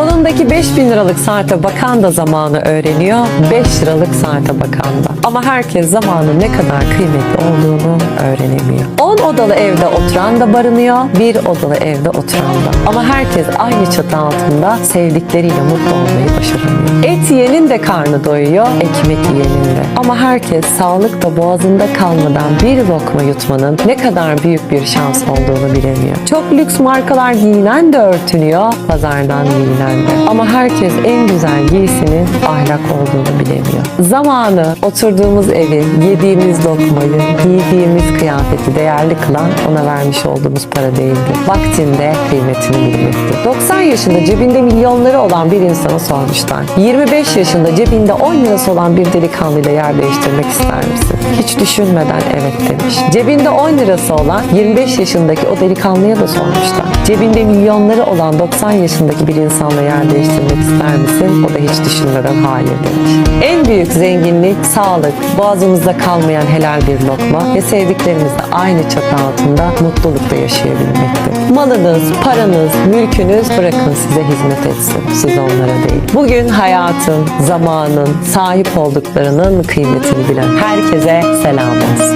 Kolundaki 5000 liralık saate bakan da zamanı öğreniyor, 5 liralık saate bakan da. Ama herkes zamanın ne kadar kıymetli olduğunu öğrenemiyor. 10 odalı evde oturan da barınıyor, bir odalı evde oturan da. Ama herkes aynı çatı altında sevdikleriyle mutlu olmayı başaramıyor. Et yiyenin de karnı doyuyor, ekmek yiyenin de. Ama herkes sağlıkla boğazında kalmadan bir lokma yutmanın ne kadar büyük bir şans olduğunu bilemiyor. Çok lüks markalar giyinen de örtünüyor, pazardan giyinen de. Ama herkes en güzel giysinin ahlak olduğunu bilemiyor. Zamanı, oturduğumuz evi, yediğimiz lokmayı, giydiğimiz kıyafeti değerli kılan ona vermiş olduğumuz para değildi. Vaktinde kıymetini bilmekti. 90 yaşında cebinde milyonları olan bir insana sormuşlar. 25 yaşında cebinde 10 lirası olan bir delikanlıyla yer değiştirmek ister misin? Hiç düşünmeden evet demiş. Cebinde 10 lirası olan 25 yaşındaki o delikanlıya da sormuşlar. Cebinde milyonları olan 90 yaşındaki bir insanla yer değiştirmek ister misin? O da hiç düşünmeden hayır demiş. En büyük zenginlik sağlık, boğazımızda kalmayan helal bir lokma ve sevdiklerimizle aynı çatı altında mutlulukla yaşayabilmektir. Malınız, paranız, mülkünüz bırakın size hizmet etsin. Siz onlara değil. Bugün hayatın, zamanın, sahip olduklarının kıymetini bilen herkese selam olsun.